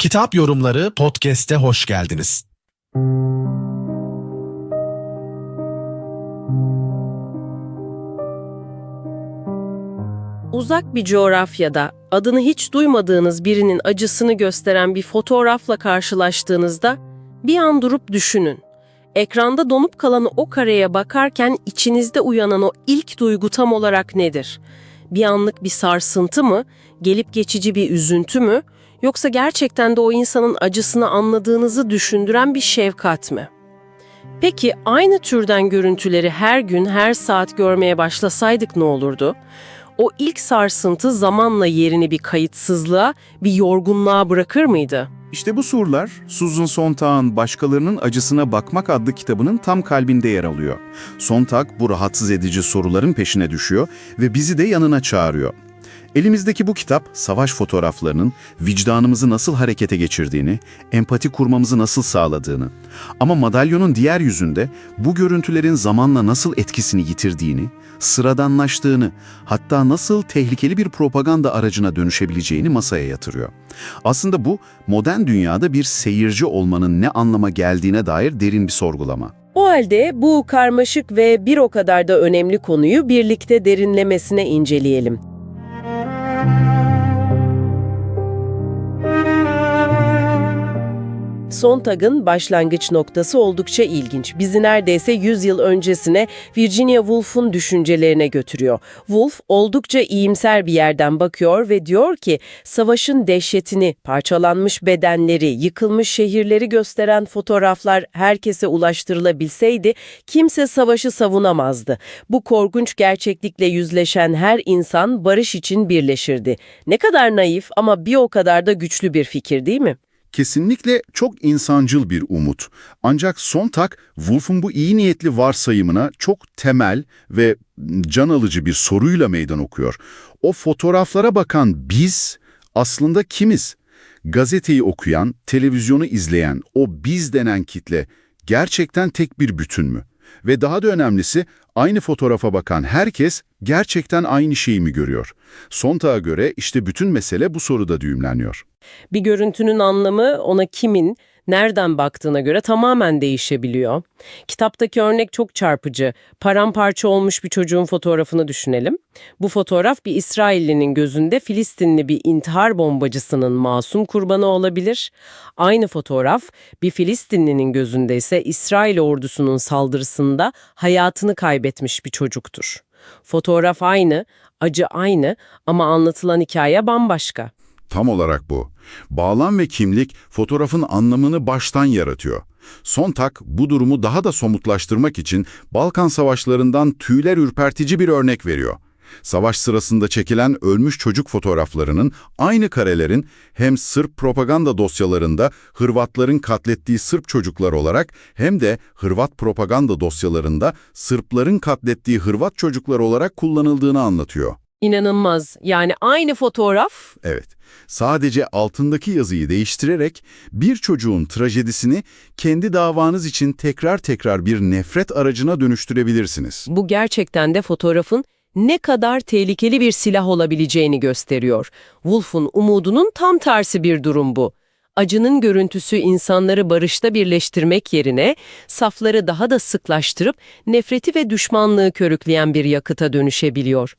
Kitap Yorumları Podcast'e hoş geldiniz. Uzak bir coğrafyada adını hiç duymadığınız birinin acısını gösteren bir fotoğrafla karşılaştığınızda bir an durup düşünün. Ekranda donup kalan o kareye bakarken içinizde uyanan o ilk duygu tam olarak nedir? Bir anlık bir sarsıntı mı, gelip geçici bir üzüntü mü, yoksa gerçekten de o insanın acısını anladığınızı düşündüren bir şefkat mi? Peki aynı türden görüntüleri her gün, her saat görmeye başlasaydık ne olurdu? O ilk sarsıntı zamanla yerini bir kayıtsızlığa, bir yorgunluğa bırakır mıydı? İşte bu sorular Susan Sontag'ın Başkalarının Acısına Bakmak adlı kitabının tam kalbinde yer alıyor. Sontag bu rahatsız edici soruların peşine düşüyor ve bizi de yanına çağırıyor. Elimizdeki bu kitap savaş fotoğraflarının vicdanımızı nasıl harekete geçirdiğini, empati kurmamızı nasıl sağladığını ama madalyonun diğer yüzünde bu görüntülerin zamanla nasıl etkisini yitirdiğini, sıradanlaştığını, hatta nasıl tehlikeli bir propaganda aracına dönüşebileceğini masaya yatırıyor. Aslında bu modern dünyada bir seyirci olmanın ne anlama geldiğine dair derin bir sorgulama. O halde bu karmaşık ve bir o kadar da önemli konuyu birlikte derinlemesine inceleyelim. Sontag'ın başlangıç noktası oldukça ilginç. Bizi neredeyse 100 yıl öncesine Virginia Woolf'un düşüncelerine götürüyor. Woolf oldukça iyimser bir yerden bakıyor ve diyor ki savaşın dehşetini, parçalanmış bedenleri, yıkılmış şehirleri gösteren fotoğraflar herkese ulaştırılabilseydi kimse savaşı savunamazdı. Bu korkunç gerçeklikle yüzleşen her insan barış için birleşirdi. Ne kadar naif ama bir o kadar da güçlü bir fikir değil mi? Kesinlikle çok insancıl bir umut. Ancak Sontag, Wolf'un bu iyi niyetli varsayımına çok temel ve can alıcı bir soruyla meydan okuyor. O fotoğraflara bakan biz aslında kimiz? Gazeteyi okuyan, televizyonu izleyen o biz denen kitle gerçekten tek bir bütün mü? Ve daha da önemlisi aynı fotoğrafa bakan herkes gerçekten aynı şeyi mi görüyor? Sontag'a göre işte bütün mesele bu soruda düğümleniyor. Bir görüntünün anlamı ona kimin, nereden baktığına göre tamamen değişebiliyor. Kitaptaki örnek çok çarpıcı. Paramparça olmuş bir çocuğun fotoğrafını düşünelim. Bu fotoğraf bir İsraillinin gözünde Filistinli bir intihar bombacısının masum kurbanı olabilir. Aynı fotoğraf bir Filistinlinin gözünde ise İsrail ordusunun saldırısında hayatını kaybetmiş bir çocuktur. Fotoğraf aynı, acı aynı ama anlatılan hikaye bambaşka. Tam olarak bu. Bağlam ve kimlik fotoğrafın anlamını baştan yaratıyor. Sontag bu durumu daha da somutlaştırmak için Balkan savaşlarından tüyler ürpertici bir örnek veriyor. Savaş sırasında çekilen ölmüş çocuk fotoğraflarının aynı karelerin hem Sırp propaganda dosyalarında Hırvatların katlettiği Sırp çocuklar olarak hem de Hırvat propaganda dosyalarında Sırpların katlettiği Hırvat çocuklar olarak kullanıldığını anlatıyor. İnanılmaz. Yani aynı fotoğraf Evet, sadece altındaki yazıyı değiştirerek bir çocuğun trajedisini kendi davanız için tekrar tekrar bir nefret aracına dönüştürebilirsiniz. bu gerçekten de fotoğrafın ne kadar tehlikeli bir silah olabileceğini gösteriyor. Wolf'un umudunun tam tersi bir durum bu. Acının görüntüsü insanları barışta birleştirmek yerine safları daha da sıklaştırıp nefreti ve düşmanlığı körükleyen bir yakıta dönüşebiliyor.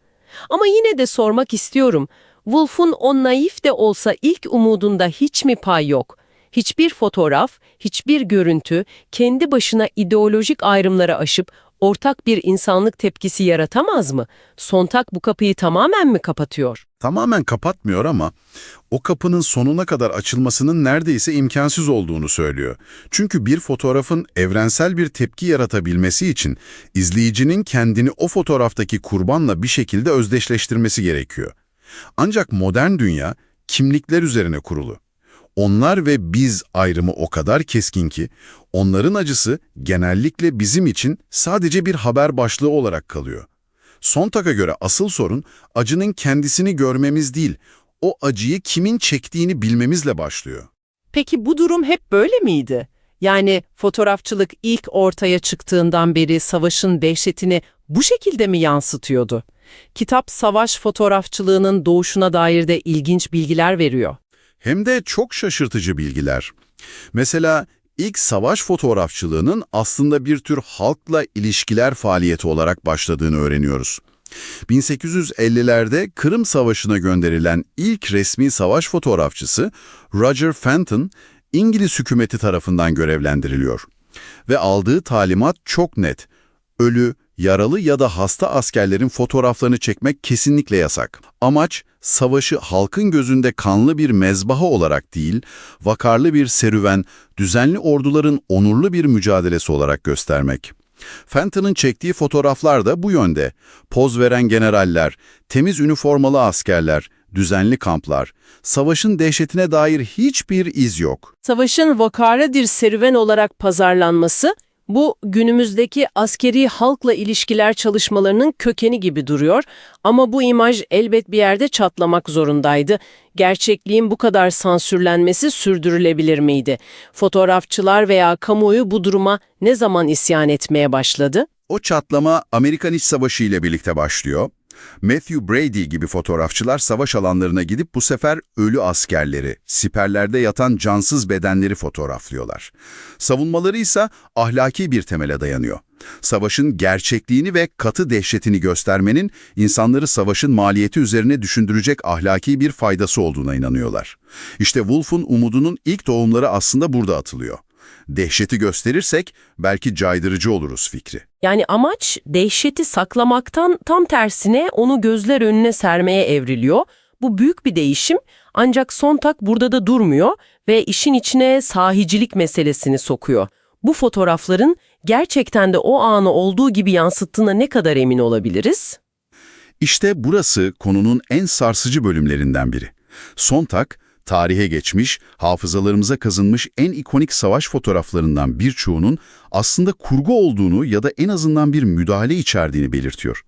Ama yine de sormak istiyorum. Wolf'un o naif de olsa ilk umudunda hiç mi pay yok? Hiçbir fotoğraf, hiçbir görüntü kendi başına ideolojik ayrımları aşıp ortak bir insanlık tepkisi yaratamaz mı? Sontag bu kapıyı tamamen mi kapatıyor? Tamamen kapatmıyor ama o kapının sonuna kadar açılmasının neredeyse imkansız olduğunu söylüyor. Çünkü bir fotoğrafın evrensel bir tepki yaratabilmesi için izleyicinin kendini o fotoğraftaki kurbanla bir şekilde özdeşleştirmesi gerekiyor. Ancak modern dünya kimlikler üzerine kurulu. Onlar ve biz ayrımı o kadar keskin ki onların acısı genellikle bizim için sadece bir haber başlığı olarak kalıyor. Sontag'a göre asıl sorun acının kendisini görmemiz değil, o acıyı kimin çektiğini bilmemizle başlıyor. Peki bu durum hep böyle miydi? Yani fotoğrafçılık ilk ortaya çıktığından beri savaşın dehşetini bu şekilde mi yansıtıyordu? Kitap savaş fotoğrafçılığının doğuşuna dair de ilginç bilgiler veriyor. Hem de çok şaşırtıcı bilgiler. Mesela ilk savaş fotoğrafçılığının aslında bir tür halkla ilişkiler faaliyeti olarak başladığını öğreniyoruz. 1850'lerde Kırım Savaşı'na gönderilen ilk resmi savaş fotoğrafçısı Roger Fenton, İngiliz hükümeti tarafından görevlendiriliyor. Ve aldığı talimat çok net. Ölü, yaralı ya da hasta askerlerin fotoğraflarını çekmek kesinlikle yasak. Amaç, savaşı halkın gözünde kanlı bir mezbaha olarak değil, vakarlı bir serüven, düzenli orduların onurlu bir mücadelesi olarak göstermek. Fenton'ın çektiği fotoğraflar da bu yönde. Poz veren generaller, temiz üniformalı askerler, düzenli kamplar. Savaşın dehşetine dair hiçbir iz yok. Savaşın vakarlı bir serüven olarak pazarlanması, bu günümüzdeki askeri halkla ilişkiler çalışmalarının kökeni gibi duruyor ama bu imaj elbet bir yerde çatlamak zorundaydı. Gerçekliğin bu kadar sansürlenmesi sürdürülebilir miydi? Fotoğrafçılar veya kamuoyu bu duruma ne zaman isyan etmeye başladı? O çatlama Amerikan İç Savaşı ile birlikte başlıyor. Matthew Brady gibi fotoğrafçılar savaş alanlarına gidip bu sefer ölü askerleri, siperlerde yatan cansız bedenleri fotoğraflıyorlar. Savunmaları ise ahlaki bir temele dayanıyor. Savaşın gerçekliğini ve katı dehşetini göstermenin insanları savaşın maliyeti üzerine düşündürecek ahlaki bir faydası olduğuna inanıyorlar. İşte Wolf'un umudunun ilk tohumları aslında burada atılıyor. Dehşeti gösterirsek belki caydırıcı oluruz fikri. Yani amaç dehşeti saklamaktan tam tersine onu gözler önüne sermeye evriliyor. Bu büyük bir değişim ancak Sontag burada da durmuyor ve işin içine sahicilik meselesini sokuyor. Bu fotoğrafların gerçekten de o anı olduğu gibi yansıttığına ne kadar emin olabiliriz? İşte burası konunun en sarsıcı bölümlerinden biri. Sontag, tarihe geçmiş, hafızalarımıza kazınmış en ikonik savaş fotoğraflarından birçoğunun aslında kurgu olduğunu ya da en azından bir müdahale içerdiğini belirtiyor.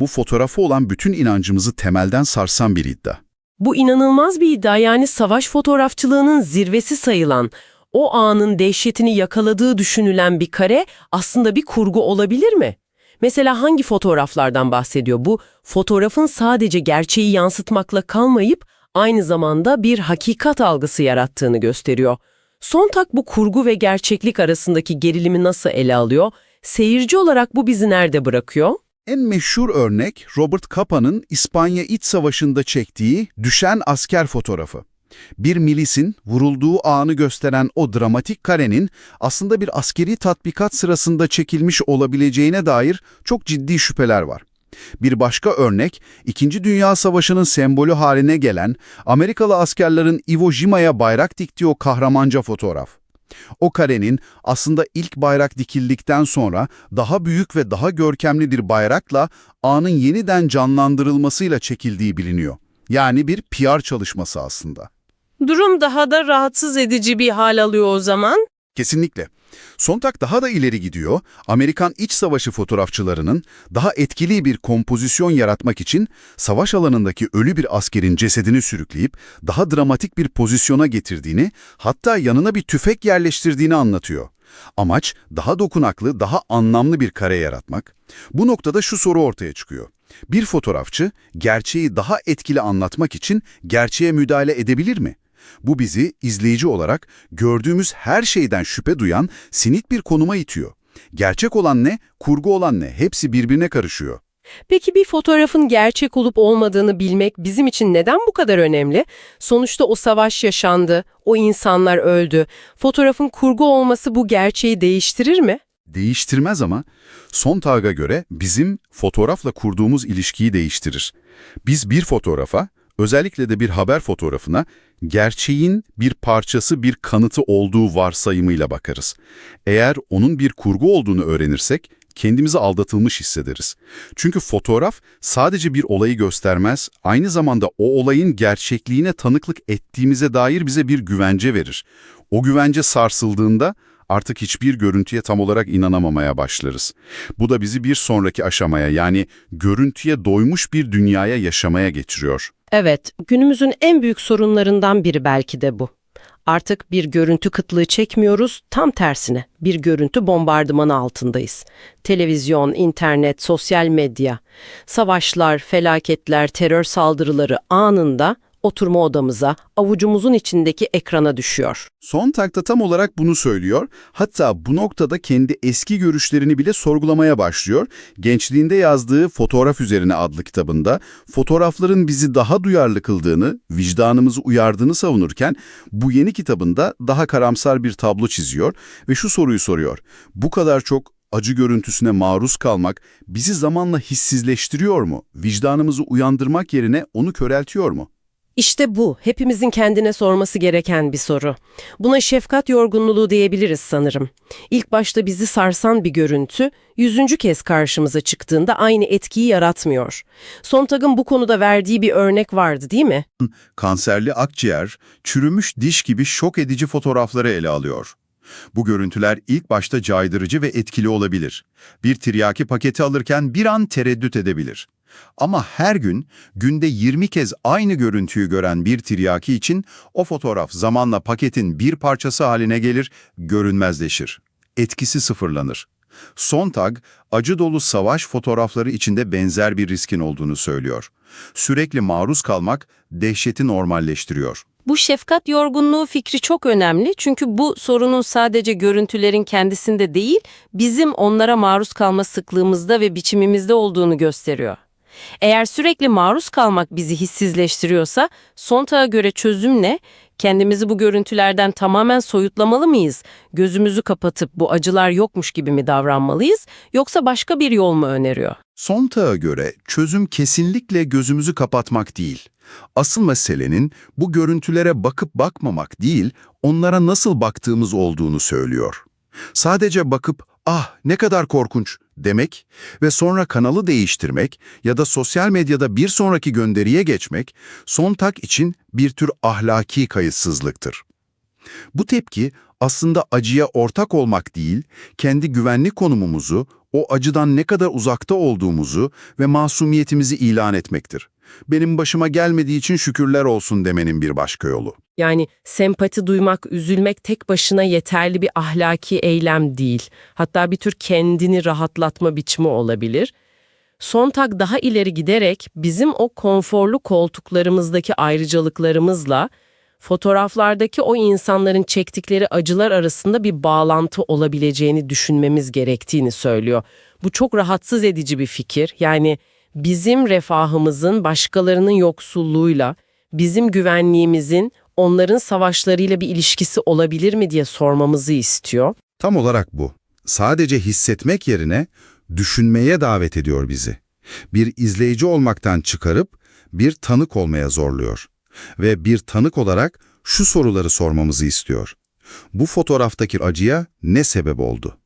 Bu fotoğrafı olan bütün inancımızı temelden sarsan bir iddia. Bu inanılmaz bir iddia yani savaş fotoğrafçılığının zirvesi sayılan, o anın dehşetini yakaladığı düşünülen bir kare aslında bir kurgu olabilir mi? Mesela hangi fotoğraflardan bahsediyor? Bu fotoğrafın sadece gerçeği yansıtmakla kalmayıp aynı zamanda bir hakikat algısı yarattığını gösteriyor. Sontag bu kurgu ve gerçeklik arasındaki gerilimi nasıl ele alıyor? Seyirci olarak bu bizi nerede bırakıyor? En meşhur örnek Robert Capa'nın İspanya İç Savaşı'nda çektiği düşen asker fotoğrafı. Bir milisin vurulduğu anı gösteren o dramatik karenin aslında bir askeri tatbikat sırasında çekilmiş olabileceğine dair çok ciddi şüpheler var. Bir başka örnek, İkinci Dünya Savaşı'nın sembolü haline gelen Amerikalı askerlerin Iwo Jima'ya bayrak diktiği o kahramanca fotoğraf. O karenin aslında ilk bayrak dikildikten sonra daha büyük ve daha görkemli bir bayrakla anın yeniden canlandırılmasıyla çekildiği biliniyor. Yani bir PR çalışması aslında. Durum daha da rahatsız edici bir hal alıyor o zaman. Kesinlikle. Sontag daha da ileri gidiyor. Amerikan iç savaşı fotoğrafçılarının daha etkili bir kompozisyon yaratmak için savaş alanındaki ölü bir askerin cesedini sürükleyip daha dramatik bir pozisyona getirdiğini, hatta yanına bir tüfek yerleştirdiğini anlatıyor. Amaç daha dokunaklı, daha anlamlı bir kare yaratmak. Bu noktada şu soru ortaya çıkıyor. Bir fotoğrafçı gerçeği daha etkili anlatmak için gerçeğe müdahale edebilir mi? Bu bizi izleyici olarak gördüğümüz her şeyden şüphe duyan sinit bir konuma itiyor. Gerçek olan ne, kurgu olan ne hepsi birbirine karışıyor. Peki bir fotoğrafın gerçek olup olmadığını bilmek bizim için neden bu kadar önemli? Sonuçta o savaş yaşandı, o insanlar öldü. Fotoğrafın kurgu olması bu gerçeği değiştirir mi? Değiştirmez ama Sontag'a göre bizim fotoğrafla kurduğumuz ilişkiyi değiştirir. Biz bir fotoğrafa, özellikle de bir haber fotoğrafına gerçeğin bir parçası, bir kanıtı olduğu varsayımıyla bakarız. Eğer onun bir kurgu olduğunu öğrenirsek, kendimizi aldatılmış hissederiz. Çünkü fotoğraf sadece bir olayı göstermez, aynı zamanda o olayın gerçekliğine tanıklık ettiğimize dair bize bir güvence verir. O güvence sarsıldığında artık hiçbir görüntüye tam olarak inanamamaya başlarız. Bu da bizi bir sonraki aşamaya yani görüntüye doymuş bir dünyaya yaşamaya geçiriyor. Evet, günümüzün en büyük sorunlarından biri belki de bu. Artık bir görüntü kıtlığı çekmiyoruz, tam tersine bir görüntü bombardımanı altındayız. Televizyon, internet, sosyal medya, savaşlar, felaketler, terör saldırıları anında oturma odamıza, avucumuzun içindeki ekrana düşüyor. Sontag da tam olarak bunu söylüyor. Hatta bu noktada kendi eski görüşlerini bile sorgulamaya başlıyor. Gençliğinde yazdığı Fotoğraf Üzerine adlı kitabında fotoğrafların bizi daha duyarlı kıldığını, vicdanımızı uyardığını savunurken bu yeni kitabında daha karamsar bir tablo çiziyor ve şu soruyu soruyor. Bu kadar çok acı görüntüsüne maruz kalmak bizi zamanla hissizleştiriyor mu? Vicdanımızı uyandırmak yerine onu köreltiyor mu? İşte bu, hepimizin kendine sorması gereken bir soru. Buna şefkat yorgunluğu diyebiliriz sanırım. İlk başta bizi sarsan bir görüntü, yüzüncü kez karşımıza çıktığında aynı etkiyi yaratmıyor. Sontag'ın bu konuda verdiği bir örnek vardı değil mi? kanserli akciğer, çürümüş diş gibi şok edici fotoğrafları ele alıyor. Bu görüntüler ilk başta caydırıcı ve etkili olabilir. Bir tiryaki paketi alırken bir an tereddüt edebilir. Ama her gün, günde 20 kez aynı görüntüyü gören bir tiryaki için o fotoğraf zamanla paketin bir parçası haline gelir, görünmezleşir. Etkisi sıfırlanır. Sontag, acı dolu savaş fotoğrafları içinde benzer bir riskin olduğunu söylüyor. Sürekli maruz kalmak dehşeti normalleştiriyor. Bu şefkat yorgunluğu fikri çok önemli çünkü bu sorunun sadece görüntülerin kendisinde değil, bizim onlara maruz kalma sıklığımızda ve biçimimizde olduğunu gösteriyor. Eğer sürekli maruz kalmak bizi hissizleştiriyorsa, Sontag'a göre çözüm ne? Kendimizi bu görüntülerden tamamen soyutlamalı mıyız? Gözümüzü kapatıp bu acılar yokmuş gibi mi davranmalıyız? Yoksa başka bir yol mu öneriyor? Sontag'a göre çözüm kesinlikle gözümüzü kapatmak değil. Asıl meselenin bu görüntülere bakıp bakmamak değil, onlara nasıl baktığımız olduğunu söylüyor. Sadece bakıp ah ne kadar korkunç demek ve sonra kanalı değiştirmek ya da sosyal medyada bir sonraki gönderiye geçmek Sontag için bir tür ahlaki kayıtsızlıktır. Bu tepki aslında acıya ortak olmak değil, kendi güvenlik konumumuzu, o acıdan ne kadar uzakta olduğumuzu ve masumiyetimizi ilan etmektir. Benim başıma gelmediği için şükürler olsun demenin bir başka yolu. Yani sempati duymak, üzülmek tek başına yeterli bir ahlaki eylem değil. Hatta bir tür kendini rahatlatma biçimi olabilir. Sontag daha ileri giderek bizim o konforlu koltuklarımızdaki ayrıcalıklarımızla fotoğraflardaki o insanların çektikleri acılar arasında bir bağlantı olabileceğini düşünmemiz gerektiğini söylüyor. Bu çok rahatsız edici bir fikir. Yani bizim refahımızın başkalarının yoksulluğuyla, bizim güvenliğimizin onların savaşlarıyla bir ilişkisi olabilir mi diye sormamızı istiyor. Tam olarak bu. Sadece hissetmek yerine düşünmeye davet ediyor bizi. Bir izleyici olmaktan çıkarıp bir tanık olmaya zorluyor. Ve bir tanık olarak şu soruları sormamızı istiyor. Bu fotoğraftaki acıya ne sebep oldu?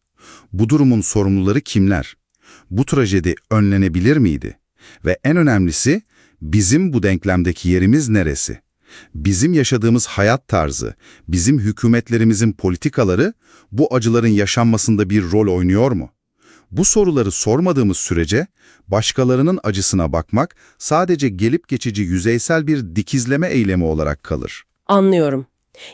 Bu durumun sorumluları kimler? Bu trajedi önlenebilir miydi? Ve en önemlisi, bizim bu denklemdeki yerimiz neresi? Bizim yaşadığımız hayat tarzı, bizim hükümetlerimizin politikaları bu acıların yaşanmasında bir rol oynuyor mu? Bu soruları sormadığımız sürece başkalarının acısına bakmak sadece gelip geçici yüzeysel bir dikizleme eylemi olarak kalır. Anlıyorum.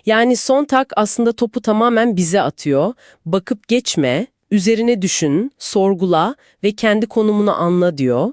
Yani Sontag aslında topu tamamen bize atıyor. Bakıp geçme, üzerine düşün, sorgula ve kendi konumunu anla diyor.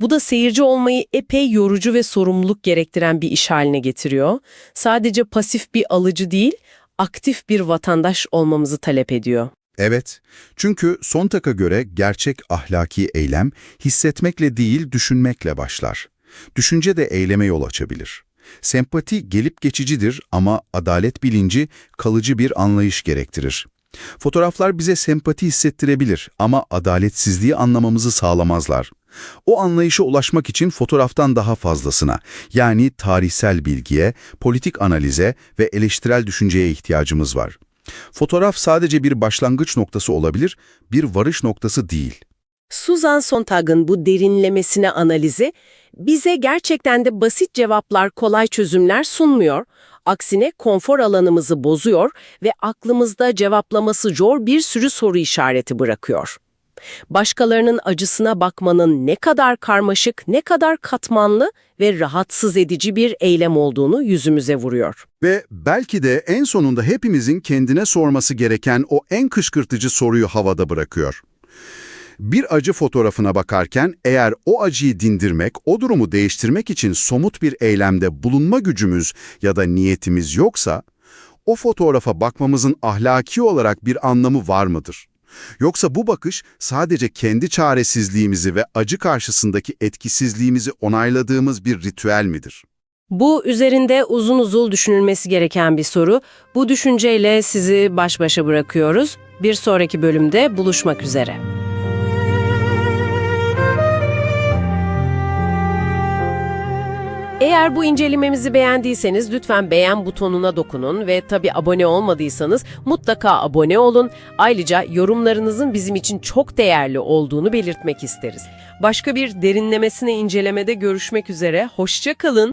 Bu da seyirci olmayı epey yorucu ve sorumluluk gerektiren bir iş haline getiriyor. Sadece pasif bir alıcı değil, aktif bir vatandaş olmamızı talep ediyor. Evet, çünkü Sontag'a göre gerçek ahlaki eylem hissetmekle değil düşünmekle başlar. Düşünce de eyleme yol açabilir. Sempati gelip geçicidir ama adalet bilinci kalıcı bir anlayış gerektirir. Fotoğraflar bize sempati hissettirebilir ama adaletsizliği anlamamızı sağlamazlar. O anlayışa ulaşmak için fotoğraftan daha fazlasına, yani tarihsel bilgiye, politik analize ve eleştirel düşünceye ihtiyacımız var. Fotoğraf sadece bir başlangıç noktası olabilir, bir varış noktası değil. Susan Sontag'ın bu derinlemesine analizi bize gerçekten de basit cevaplar, kolay çözümler sunmuyor. Aksine konfor alanımızı bozuyor ve aklımızda cevaplaması zor bir sürü soru işareti bırakıyor. Başkalarının acısına bakmanın ne kadar karmaşık, ne kadar katmanlı ve rahatsız edici bir eylem olduğunu yüzümüze vuruyor. Ve belki de en sonunda hepimizin kendine sorması gereken o en kışkırtıcı soruyu havada bırakıyor. Bir acı fotoğrafına bakarken eğer o acıyı dindirmek, o durumu değiştirmek için somut bir eylemde bulunma gücümüz ya da niyetimiz yoksa, o fotoğrafa bakmamızın ahlaki olarak bir anlamı var mıdır? Yoksa bu bakış sadece kendi çaresizliğimizi ve acı karşısındaki etkisizliğimizi onayladığımız bir ritüel midir? Bu üzerinde uzun uzun düşünülmesi gereken bir soru. Bu düşünceyle sizi baş başa bırakıyoruz. Bir sonraki bölümde buluşmak üzere. Eğer bu incelememizi beğendiyseniz lütfen beğen butonuna dokunun ve tabii abone olmadıysanız mutlaka abone olun. Ayrıca yorumlarınızın bizim için çok değerli olduğunu belirtmek isteriz. Başka bir derinlemesine incelemede görüşmek üzere, hoşça kalın.